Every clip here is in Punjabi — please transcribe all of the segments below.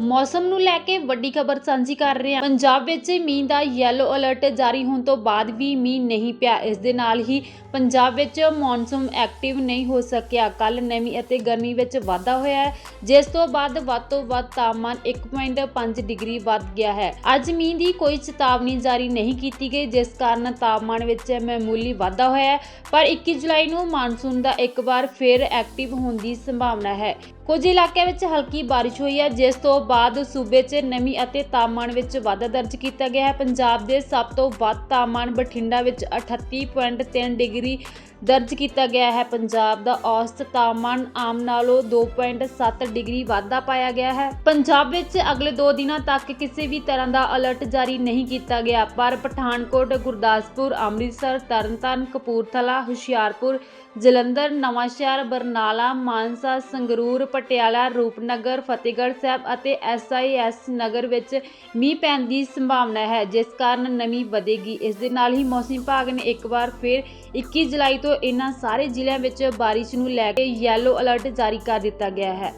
ਮੌਸਮ ਨੂੰ ਲੈ ਕੇ ਵੱਡੀ ਖਬਰ ਸਾਂਝੀ ਕਰ ਰਹੇ ਹਾਂ। ਪੰਜਾਬ ਵਿੱਚ ਮੀਂਹ ਦਾ ਯੈਲੋ ਅਲਰਟ ਜਾਰੀ ਹੋਣ ਤੋਂ ਬਾਅਦ ਵੀ ਮੀਂਹ ਨਹੀਂ ਪਿਆ। ਇਸ ਦੇ ਨਾਲ ਹੀ ਪੰਜਾਬ ਵਿੱਚ ਮੌਨਸੂਨ ਐਕਟਿਵ ਨਹੀਂ ਹੋ ਸਕਿਆ। ਕੱਲ ਨਮੀ ਅਤੇ ਗਰਮੀ ਵਿੱਚ ਵਾਧਾ ਹੋਇਆ ਹੈ। ਜਿਸ ਤੋਂ ਬਾਅਦ ਵੱਧ ਤੋਂ ਵੱਧ ਤਾਪਮਾਨ 1.5 ਡਿਗਰੀ ਵੱਧ ਗਿਆ ਹੈ। ਅੱਜ ਮੀਂਹ ਦੀ ਕੋਈ ਚੇਤਾਵਨੀ ਜਾਰੀ ਨਹੀਂ ਕੀਤੀ ਗਈ, ਜਿਸ ਕਾਰਨ ਤਾਪਮਾਨ ਵਿੱਚ ਮਾਮੂਲੀ ਵਾਧਾ ਹੋਇਆ ਹੈ। ਪਰ 21 ਜੁਲਾਈ ਨੂੰ ਮਾਨਸੂਨ ਦਾ ਇੱਕ ਵਾਰ ਫਿਰ ਐਕਟਿਵ ਹੋਣ ਦੀ ਸੰਭਾਵਨਾ ਹੈ। ਕੁਝ ਇਲਾਕਿਆਂ ਵਿੱਚ ਹਲਕੀ ਬਾਰਿਸ਼ ਹੋਈ ਹੈ, ਜਿਸ ਤੋਂ ਬਾਅਦ ਸੂਬੇ 'ਚ ਨਮੀ ਅਤੇ ਤਾਪਮਾਨ ਵਿੱਚ ਵਾਧਾ ਦਰਜ ਕੀਤਾ ਗਿਆ ਹੈ। ਪੰਜਾਬ ਦੇ ਸਭ ਤੋਂ ਵੱਧ ਤਾਪਮਾਨ ਬਠਿੰਡਾ ਵਿੱਚ 38.3 ਡਿਗਰੀ ਦਰਜ ਕੀਤਾ ਗਿਆ ਹੈ। ਪੰਜਾਬ ਦਾ ਔਸਤ ਤਾਪਮਾਨ ਆਮ ਨਾਲੋਂ 2.7 ਡਿਗਰੀ ਵਾਧਾ ਪਾਇਆ ਗਿਆ ਹੈ। ਪੰਜਾਬ ਵਿੱਚ ਅਗਲੇ 2 ਦਿਨਾਂ ਤੱਕ ਕਿਸੇ ਵੀ ਤਰ੍ਹਾਂ ਦਾ ਅਲਰਟ ਜਾਰੀ ਨਹੀਂ ਕੀਤਾ ਗਿਆ, ਪਰ ਪਠਾਨਕੋਟ, ਗੁਰਦਾਸਪੁਰ, ਅੰਮ੍ਰਿਤਸਰ, ਤਰਨਤਾਰਨ, ਕਪੂਰਥਲਾ, ਹੁਸ਼ਿਆਰਪੁਰ ਜਲੰਧਰ, ਨਵਾਂਸ਼ਹਿਰ, ਬਰਨਾਲਾ, ਮਾਨਸਾ, ਸੰਗਰੂਰ, ਪਟਿਆਲਾ, ਰੂਪਨਗਰ, ਫਤਿਹਗੜ੍ਹ ਸਾਹਿਬ ਅਤੇ ਐਸਆਈਐਸ ਨਗਰ ਵਿੱਚ ਮੀਂਹ ਪੈਣ ਦੀ ਸੰਭਾਵਨਾ ਹੈ, ਜਿਸ ਕਾਰਨ ਨਮੀ ਵਧੇਗੀ। ਇਸ ਦੇ ਨਾਲ ਹੀ ਮੌਸਮ ਵਿਭਾਗ ਨੇ ਇੱਕ ਵਾਰ ਫਿਰ 21 ਜੁਲਾਈ ਤੋਂ ਇਹਨਾਂ ਸਾਰੇ ਜ਼ਿਲ੍ਹਿਆਂ ਵਿੱਚ ਬਾਰਿਸ਼ ਨੂੰ ਲੈ ਕੇ ਯੈਲੋ ਅਲਰਟ ਜਾਰੀ ਕਰ ਦਿੱਤਾ ਗਿਆ ਹੈ।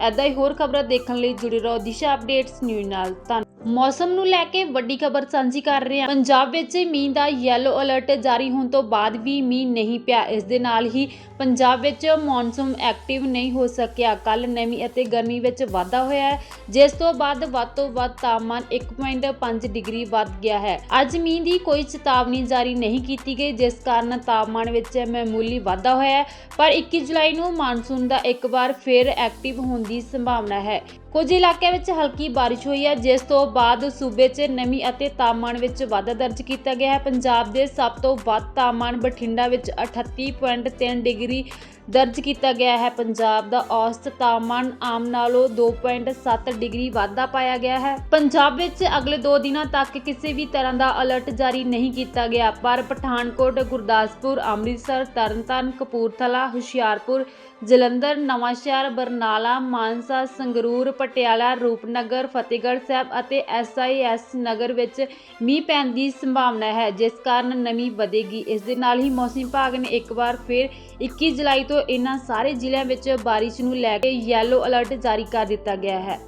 ਐਦਾਂ ਹੀ ਹੋਰ ਖਬਰਾਂ ਦੇਖਣ ਲਈ ਜੁੜੇ ਰਹੋ ਦਿਸ਼ਾ ਅਪਡੇਟਸ ਨਿਊਜ਼ ਨਾਲ। ਧੰਨਵਾਦ ਮੌਸਮ ਨੂੰ ਲੈ ਕੇ ਵੱਡੀ ਖਬਰ ਸਾਂਝੀ ਕਰ ਰਹੇ ਹਾਂ। ਪੰਜਾਬ ਵਿੱਚ ਮੀਂਹ ਦਾ ਯੈਲੋ ਅਲਰਟ ਜਾਰੀ ਹੋਣ ਤੋਂ ਬਾਅਦ ਵੀ ਮੀਂਹ ਨਹੀਂ ਪਿਆ। ਇਸ ਦੇ ਨਾਲ ਹੀ ਪੰਜਾਬ ਵਿੱਚ ਮੌਨਸੂਨ ਐਕਟਿਵ ਨਹੀਂ ਹੋ ਸਕਿਆ। ਕੱਲ ਨਮੀ ਅਤੇ ਗਰਮੀ ਵਿੱਚ ਵਾਧਾ ਹੋਇਆ ਹੈ। ਜਿਸ ਤੋਂ ਬਾਅਦ ਵੱਧ ਤੋਂ ਵੱਧ ਤਾਪਮਾਨ 1.5 ਡਿਗਰੀ ਵੱਧ ਗਿਆ ਹੈ। ਅੱਜ ਮੀਂਹ ਦੀ ਕੋਈ ਚੇਤਾਵਨੀ ਜਾਰੀ ਨਹੀਂ ਕੀਤੀ ਗਈ, ਜਿਸ ਕਾਰਨ ਤਾਪਮਾਨ ਵਿੱਚ ਮਾਮੂਲੀ ਵਾਧਾ ਹੋਇਆ ਹੈ। ਪਰ 21 ਜੁਲਾਈ ਨੂੰ ਮਾਨਸੂਨ ਦਾ ਇੱਕ ਵਾਰ ਫਿਰ ਐਕਟਿਵ ਹੋਣ ਦੀ ਸੰਭਾਵਨਾ ਹੈ। ਕੁਝ ਇਲਾਕਿਆਂ ਵਿੱਚ ਹਲਕੀ ਬਾਰਿਸ਼ ਹੋਈ ਹੈ, ਜਿਸ ਤੋਂ ਬਾਅਦ ਸੂਬੇ 'ਚ ਨਮੀ ਅਤੇ ਤਾਪਮਾਨ ਵਿੱਚ ਵਾਧਾ ਦਰਜ ਕੀਤਾ ਗਿਆ ਹੈ। ਪੰਜਾਬ ਦੇ ਸਭ ਤੋਂ ਵੱਧ ਤਾਪਮਾਨ ਬਠਿੰਡਾ ਵਿੱਚ 38.3 ਡਿਗਰੀ ਦਰਜ ਕੀਤਾ ਗਿਆ ਹੈ। ਪੰਜਾਬ ਦਾ ਔਸਤ ਤਾਪਮਾਨ ਆਮ ਨਾਲੋਂ 2.7 ਡਿਗਰੀ ਵਾਧਾ ਪਾਇਆ ਗਿਆ ਹੈ। ਪੰਜਾਬ ਵਿੱਚ ਅਗਲੇ 2 ਦਿਨਾਂ ਤੱਕ ਕਿਸੇ ਵੀ ਤਰ੍ਹਾਂ ਦਾ ਅਲਰਟ ਜਾਰੀ ਨਹੀਂ ਕੀਤਾ ਗਿਆ, ਪਰ ਪਠਾਨਕੋਟ, ਗੁਰਦਾਸਪੁਰ, ਅੰਮ੍ਰਿਤਸਰ, ਤਰਨਤਾਰਨ, ਕਪੂਰਥਲਾ, ਹੁਸ਼ਿਆਰਪੁਰ ਜਲੰਧਰ, ਨਵਾਂਸ਼ਹਿਰ, ਬਰਨਾਲਾ, ਮਾਨਸਾ, ਸੰਗਰੂਰ, ਪਟਿਆਲਾ, ਰੂਪਨਗਰ, ਫਤਿਹਗੜ੍ਹ ਸਾਹਿਬ ਅਤੇ ਐਸਆਈਐਸ ਨਗਰ ਵਿੱਚ ਮੀਂਹ ਪੈਣ ਦੀ ਸੰਭਾਵਨਾ ਹੈ, ਜਿਸ ਕਾਰਨ ਨਮੀ ਵਧੇਗੀ। ਇਸ ਦੇ ਨਾਲ ਹੀ ਮੌਸਮ ਵਿਭਾਗ ਨੇ ਇੱਕ ਵਾਰ ਫਿਰ 21 ਜੁਲਾਈ ਤੋਂ ਇਹਨਾਂ ਸਾਰੇ ਜ਼ਿਲ੍ਹਿਆਂ ਵਿੱਚ ਬਾਰਿਸ਼ ਨੂੰ ਲੈ ਕੇ ਯੈਲੋ ਅਲਰਟ ਜਾਰੀ ਕਰ ਦਿੱਤਾ ਗਿਆ ਹੈ।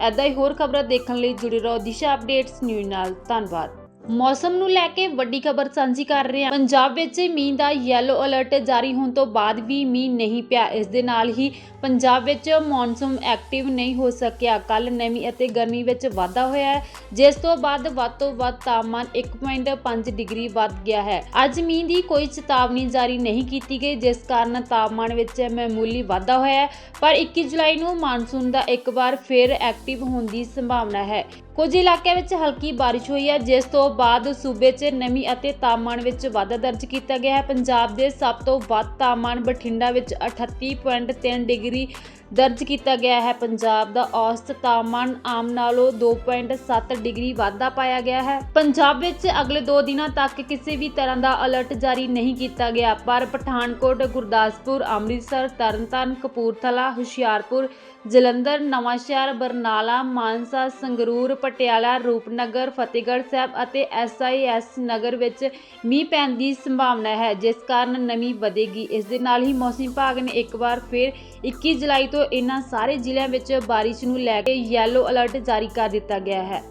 ਐਦਾਂ ਹੀ ਹੋਰ ਖਬਰਾਂ ਦੇਖਣ ਲਈ ਜੁੜੇ ਰਹੋ ਦਿਸ਼ਾ ਅਪਡੇਟਸ ਨਿਊਜ਼ ਨਾਲ। ਧੰਨਵਾਦ। ਮੌਸਮ ਨੂੰ ਲੈ ਕੇ ਵੱਡੀ ਖਬਰ ਸਾਂਝੀ ਕਰ ਰਹੇ ਹਾਂ। ਪੰਜਾਬ ਵਿੱਚ ਮੀਂਹ ਦਾ ਯੈਲੋ ਅਲਰਟ ਜਾਰੀ ਹੋਣ ਤੋਂ ਬਾਅਦ ਵੀ ਮੀਂਹ ਨਹੀਂ ਪਿਆ। ਇਸ ਦੇ ਨਾਲ ਹੀ ਪੰਜਾਬ ਵਿੱਚ ਮੌਨਸੂਨ ਐਕਟਿਵ ਨਹੀਂ ਹੋ ਸਕਿਆ। ਕੱਲ ਨਮੀ ਅਤੇ ਗਰਮੀ ਵਿੱਚ ਵਾਧਾ ਹੋਇਆ ਹੈ। ਜਿਸ ਤੋਂ ਬਾਅਦ ਵੱਧ ਤੋਂ ਵੱਧ ਤਾਪਮਾਨ 1.5 ਡਿਗਰੀ ਵੱਧ ਗਿਆ ਹੈ। ਅੱਜ ਮੀਂਹ ਦੀ ਕੋਈ ਚੇਤਾਵਨੀ ਜਾਰੀ ਨਹੀਂ ਕੀਤੀ ਗਈ, ਜਿਸ ਕਾਰਨ ਤਾਪਮਾਨ ਵਿੱਚ ਮਾਮੂਲੀ ਵਾਧਾ ਹੋਇਆ ਹੈ। ਪਰ 21 ਜੁਲਾਈ ਨੂੰ ਮਾਨਸੂਨ ਦਾ ਇੱਕ ਵਾਰ ਫਿਰ ਐਕਟਿਵ ਹੋਣ ਦੀ ਸੰਭਾਵਨਾ ਹੈ। ਕੁਝ ਇਲਾਕਿਆਂ ਵਿੱਚ ਹਲਕੀ ਬਾਰਿਸ਼ ਹੋਈ ਹੈ, ਜਿਸ ਤੋਂ ਬਾਅਦ ਸੂਬੇ 'ਚ ਨਮੀ ਅਤੇ ਤਾਪਮਾਨ ਵਿੱਚ ਵਾਧਾ ਦਰਜ ਕੀਤਾ ਗਿਆ ਹੈ। ਪੰਜਾਬ ਦੇ ਸਭ ਤੋਂ ਵੱਧ ਤਾਪਮਾਨ ਬਠਿੰਡਾ ਵਿੱਚ 38.3 ਡਿਗਰੀ ਦਰਜ ਕੀਤਾ ਗਿਆ ਹੈ। ਪੰਜਾਬ ਦਾ ਔਸਤ ਤਾਪਮਾਨ ਆਮ ਨਾਲੋਂ 2.7 ਡਿਗਰੀ ਵਾਧਾ ਪਾਇਆ ਗਿਆ ਹੈ। ਪੰਜਾਬ ਵਿੱਚ ਅਗਲੇ 2 ਦਿਨਾਂ ਤੱਕ ਕਿਸੇ ਵੀ ਤਰ੍ਹਾਂ ਦਾ ਅਲਰਟ ਜਾਰੀ ਨਹੀਂ ਕੀਤਾ ਗਿਆ, ਪਰ ਪਠਾਨਕੋਟ, ਗੁਰਦਾਸਪੁਰ, ਅੰਮ੍ਰਿਤਸਰ, ਤਰਨਤਾਰਨ, ਕਪੂਰਥਲਾ, ਹੁਸ਼ਿਆਰਪੁਰ, ਜਲੰਧਰ, ਨਵਾਂਸ਼ਹਿਰ, ਬਰਨਾਲਾ, ਮਾਨਸਾ, ਸੰਗਰੂਰ, ਪਟਿਆਲਾ, ਰੂਪਨਗਰ, ਫਤਿਹਗੜ੍ਹ ਸਾਹਿਬ ਅਤੇ ਐਸਆਈਐਸ ਨਗਰ ਵਿੱਚ ਮੀਂਹ ਪੈਣ ਦੀ ਸੰਭਾਵਨਾ ਹੈ, ਜਿਸ ਕਾਰਨ ਨਮੀ ਵਧੇਗੀ। ਇਸ ਦੇ ਨਾਲ ਹੀ ਮੌਸਮ ਵਿਭਾਗ ਨੇ ਇੱਕ ਵਾਰ ਫਿਰ 21 ਜੁਲਾਈ ਤੋਂ ਇਹਨਾਂ ਸਾਰੇ ਜ਼ਿਲ੍ਹਿਆਂ ਵਿੱਚ ਬਾਰਿਸ਼ ਨੂੰ ਲੈ ਕੇ ਯੈਲੋ ਅਲਰਟ ਜਾਰੀ ਕਰ ਦਿੱਤਾ ਗਿਆ ਹੈ।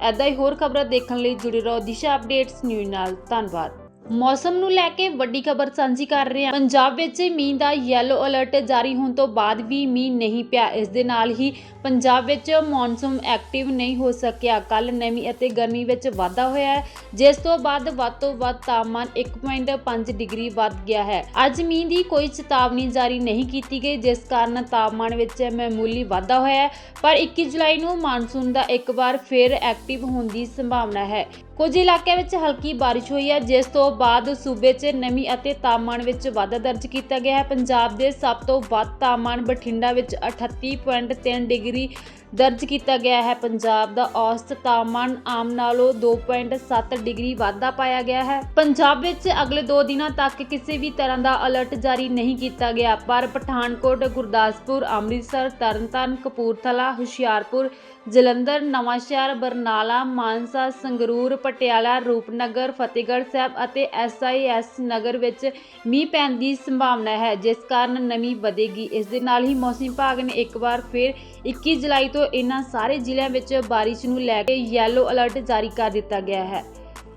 ਐਦਾਂ ਹੀ ਹੋਰ ਖਬਰਾਂ ਦੇਖਣ ਲਈ ਜੁੜੇ ਰਹੋ ਦਿਸ਼ਾ ਅਪਡੇਟਸ ਨਿਊਜ਼ ਨਾਲ। ਧੰਨਵਾਦ। ਮੌਸਮ ਨੂੰ ਲੈ ਕੇ ਵੱਡੀ ਖਬਰ ਸਾਂਝੀ ਕਰ ਰਹੇ ਹਾਂ। ਪੰਜਾਬ ਵਿੱਚ ਮੀਂਹ ਦਾ ਯੈਲੋ ਅਲਰਟ ਜਾਰੀ ਹੋਣ ਤੋਂ ਬਾਅਦ ਵੀ ਮੀਂਹ ਨਹੀਂ ਪਿਆ। ਇਸ ਦੇ ਨਾਲ ਹੀ ਪੰਜਾਬ ਵਿੱਚ ਮੌਨਸੂਨ ਐਕਟਿਵ ਨਹੀਂ ਹੋ ਸਕਿਆ। ਕੱਲ ਨਮੀ ਅਤੇ ਗਰਮੀ ਵਿੱਚ ਵਾਧਾ ਹੋਇਆ ਹੈ। ਜਿਸ ਤੋਂ ਬਾਅਦ ਵੱਧ ਤੋਂ ਵੱਧ ਤਾਪਮਾਨ 1.5 ਡਿਗਰੀ ਵੱਧ ਗਿਆ ਹੈ। ਅੱਜ ਮੀਂਹ ਦੀ ਕੋਈ ਚੇਤਾਵਨੀ ਜਾਰੀ ਨਹੀਂ ਕੀਤੀ ਗਈ, ਜਿਸ ਕਾਰਨ ਤਾਪਮਾਨ ਵਿੱਚ ਮਾਮੂਲੀ ਵਾਧਾ ਹੋਇਆ ਹੈ। ਪਰ 21 ਜੁਲਾਈ ਨੂੰ ਮਾਨਸੂਨ ਦਾ ਇੱਕ ਵਾਰ ਫਿਰ ਐਕਟਿਵ ਹੋਣ ਦੀ ਸੰਭਾਵਨਾ ਹੈ। ਕੁਝ ਇਲਾਕਿਆਂ ਵਿੱਚ ਹਲਕੀ ਬਾਰਿਸ਼ ਹੋਈ ਹੈ, ਜਿਸ ਤੋਂ ਬਾਅਦ ਸੂਬੇ 'ਚ ਨਮੀ ਅਤੇ ਤਾਪਮਾਨ ਵਿੱਚ ਵਾਧਾ ਦਰਜ ਕੀਤਾ ਗਿਆ ਹੈ। ਪੰਜਾਬ ਦੇ ਸਭ ਤੋਂ ਵੱਧ ਤਾਪਮਾਨ ਬਠਿੰਡਾ ਵਿੱਚ 38.3 ਡਿਗਰੀ ਦਰਜ ਕੀਤਾ ਗਿਆ ਹੈ। ਪੰਜਾਬ ਦਾ ਔਸਤ ਤਾਪਮਾਨ ਆਮ ਨਾਲੋਂ 2.7 ਡਿਗਰੀ ਵਾਧਾ ਪਾਇਆ ਗਿਆ ਹੈ। ਪੰਜਾਬ ਵਿੱਚ ਅਗਲੇ 2 ਦਿਨਾਂ ਤੱਕ ਕਿਸੇ ਵੀ ਤਰ੍ਹਾਂ ਦਾ ਅਲਰਟ ਜਾਰੀ ਨਹੀਂ ਕੀਤਾ ਗਿਆ। ਪਰ ਪਠਾਨਕੋਟ, ਗੁਰਦਾਸਪੁਰ, ਅੰਮ੍ਰਿਤਸਰ, ਤਰਨਤਾਰਨ, ਕਪੂਰਥਲਾ, ਹੁਸ਼ਿਆਰਪੁਰ, ਜਲੰਧਰ, ਨਵਾਂਸ਼ਹਿਰ, ਬਰਨਾਲਾ, ਮਾਨਸਾ, ਸੰਗਰੂਰ, ਪਟਿਆਲਾ, ਰੂਪਨਗਰ, ਫਤਿਹਗੜ੍ਹ ਸਾਹਿਬ ਅਤੇ ਐਸਆਈਐਸ ਨਗਰ ਵਿੱਚ ਮੀਂਹ ਪੈਣ ਦੀ ਸੰਭਾਵਨਾ ਹੈ। ਜਿਸ ਕਾਰਨ ਨਮੀ ਵਧੇਗੀ। ਇਸ ਦੇ ਨਾਲ ਹੀ ਮੌਸਮ ਵਿਭਾਗ ਨੇ ਇੱਕ ਵਾਰ ਫਿਰ 21 ਜੁਲਾਈ ਤੋਂ ਇਹਨਾਂ ਸਾਰੇ ਜ਼ਿਲ੍ਹਿਆਂ ਵਿੱਚ ਬਾਰਿਸ਼ ਨੂੰ ਲੈ ਕੇ ਯੈਲੋ ਅਲਰਟ ਜਾਰੀ ਕਰ ਦਿੱਤਾ ਗਿਆ ਹੈ।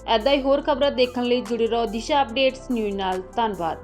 ਐਦਾਂ ਹੀ ਹੋਰ ਖਬਰਾਂ ਦੇਖਣ ਲਈ ਜੁੜੇ ਰਹੋ ਦਿਸ਼ਾ ਅਪਡੇਟਸ ਨਿਊਜ਼ ਨਾਲ। ਧੰਨਵਾਦ।